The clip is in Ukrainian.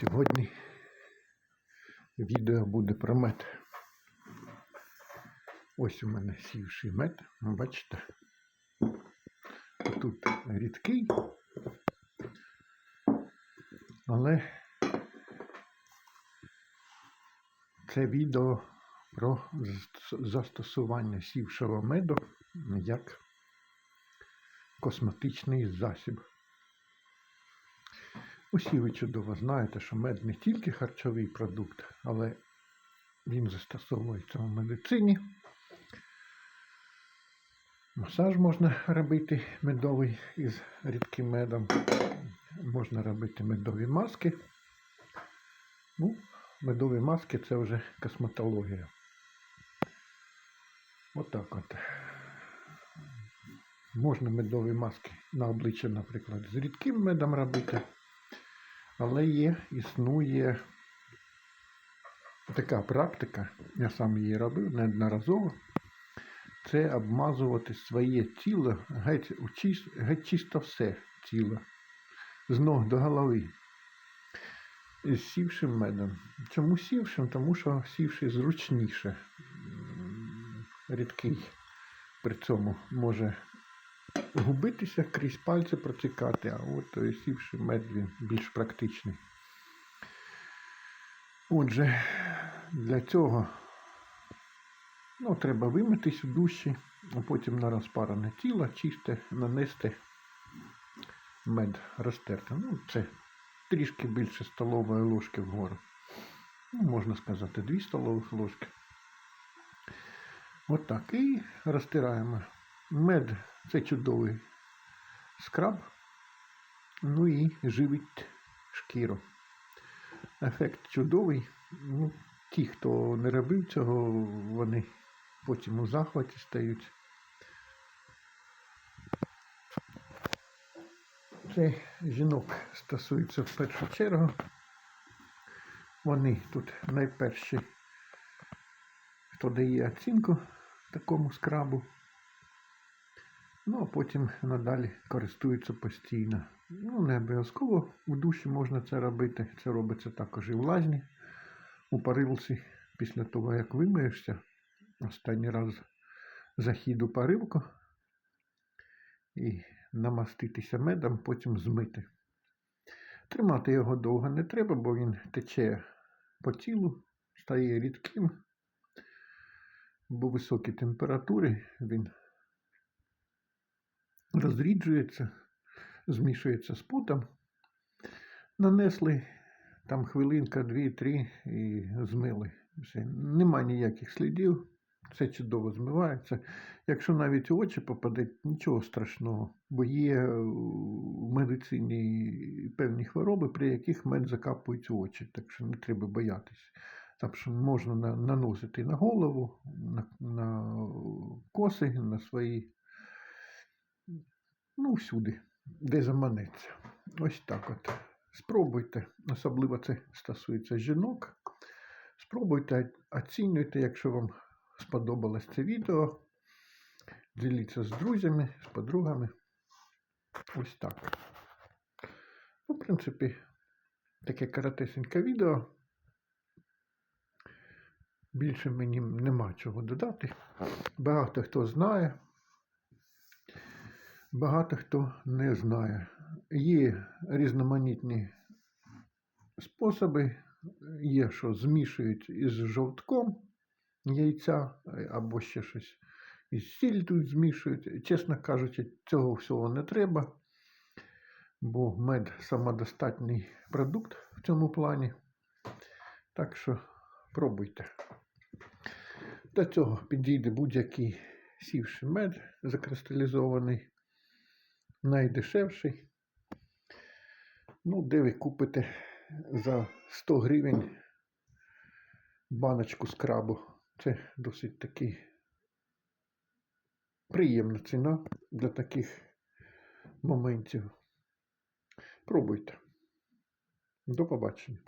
Сьогодні відео буде про мед. Ось у мене сівший мед, бачите. Тут рідкий, але це відео про застосування сівшого меду як косметичний засіб. Усі ви чудово знаєте, що мед не тільки харчовий продукт, але він застосовується в медицині. Масаж можна робити медовий із рідким медом. Можна робити медові маски. Ну, медові маски це вже косметологія. Отак от. Можна медові маски на обличчя, наприклад, з рідким медом робити. Але є, існує така практика, я сам її робив неодноразово. Це обмазувати своє тіло, геть, геть чисто все тіло, з ног до голови. З сівшим медом. Чому сівшим? Тому що сівший зручніше. Рідкий при цьому може губитися крізь пальці протікати, а от е, сівший мед він більш практичний. Отже, для цього ну, треба вимитись у душі, а потім на розпарене тіло чисте нанести мед розтерти. Ну, це трішки більше столової ложки вгору. Ну, можна сказати, 2 столових ложки. Отак. І розтираємо. Мед це чудовий скраб, ну і живить шкіру. Ефект чудовий. Ну, ті, хто не робив цього, вони потім у захваті стають. Це жінок стосується в першу чергу. Вони тут найперші, хто дає оцінку такому скрабу. Ну, а потім надалі користуються постійно. Ну, не обов'язково у душі можна це робити. Це робиться також і в лазні, у парилці. Після того, як вимиєшся, останній раз захід у парилку і намаститися медом, потім змити. Тримати його довго не треба, бо він тече по тілу, стає рідким, бо високі температури він розріджується, змішується з потом. Нанесли там хвилинка, дві-три і змили. Все. Нема ніяких слідів, все чудово змивається. Якщо навіть очі попаде, нічого страшного, бо є в медицині певні хвороби, при яких мед закапують очі, так що не треба боятися. Так що можна наносити на голову, на, на коси, на свої ну, всюди, де заманеться. Ось так от. Спробуйте, особливо це стосується жінок. Спробуйте, оцінюйте, якщо вам сподобалось це відео. Діліться з друзями, з подругами. Ось так. Ну, в принципі, таке коротесеньке відео. Більше мені нема чого додати. Багато хто знає. Багато хто не знає. Є різноманітні способи, є, що змішують із жовтком яйця або ще щось із сіль тут змішують. Чесно кажучи, цього всього не треба, бо мед самодостатній продукт в цьому плані. Так що пробуйте. До цього підійде будь-який сівший мед закристалізований найдешевший. Ну, де ви купите за 100 гривень баночку скрабу. Це досить таки приємна ціна для таких моментів. Пробуйте. До побачення.